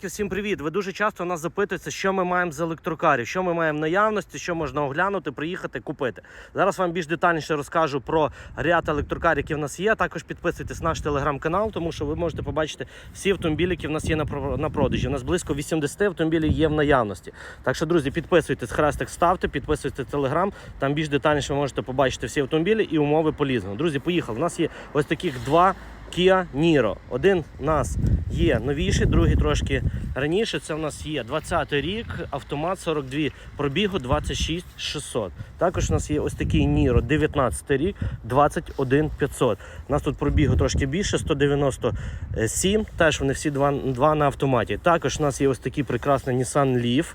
Всім привіт! Ви дуже часто нас запитуєте, що ми маємо з електрокарів, що ми маємо в наявності, що можна оглянути, приїхати, купити. Зараз вам більш детальніше розкажу про ряд електрокарів, які в нас є. Також підписуйтесь на наш телеграм-канал, тому що ви можете побачити всі автомобілі, які в нас є на продажі. У нас близько 80 автомобілів є в наявності. Так що, друзі, підписуйтесь, хрестик ставте, підписуйтесь телеграм. Там більш детальніше ви можете побачити всі автомобілі і умови по лізингу. Друзі, поїхали. У нас є ось таких два Kia Niro. Один у нас є новіший, другий трошки раніше. Це у нас є 20 рік, автомат 42 пробігу 26 600. Також у нас є ось такий Niro 19 рік, 21 500. У нас тут пробігу трошки більше, 197. Теж вони всі два, два на автоматі. Також у нас є ось такий прекрасний Nissan Leaf.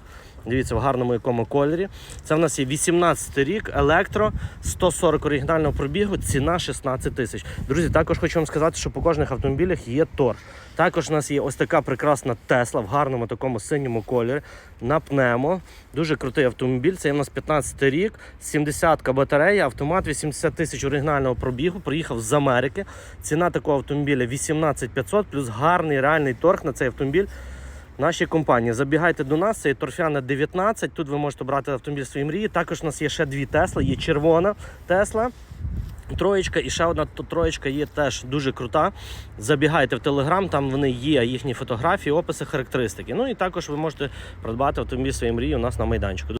Дивіться, в гарному якому кольорі. Це в нас є 18 рік, електро, 140 оригінального пробігу, ціна 16 тисяч. Друзі, також хочу вам сказати, що по кожних автомобілях є тор. Також у нас є ось така прекрасна Тесла в гарному такому синьому кольорі на пнемо. Дуже крутий автомобіль. Це є у нас 15 рік, 70 батарея, автомат 80 тисяч оригінального пробігу. Приїхав з Америки. Ціна такого автомобіля 18 500, плюс гарний реальний торг на цей автомобіль нашій компанії. Забігайте до нас, це торфяна 19. Тут ви можете брати автомобіль свої мрії. Також у нас є ще дві Тесла, є червона Тесла. Троєчка і ще одна троєчка є теж дуже крута. Забігайте в Телеграм, там вони є їхні фотографії, описи, характеристики. Ну і також ви можете придбати автомобіль своєї мрії у нас на майданчику.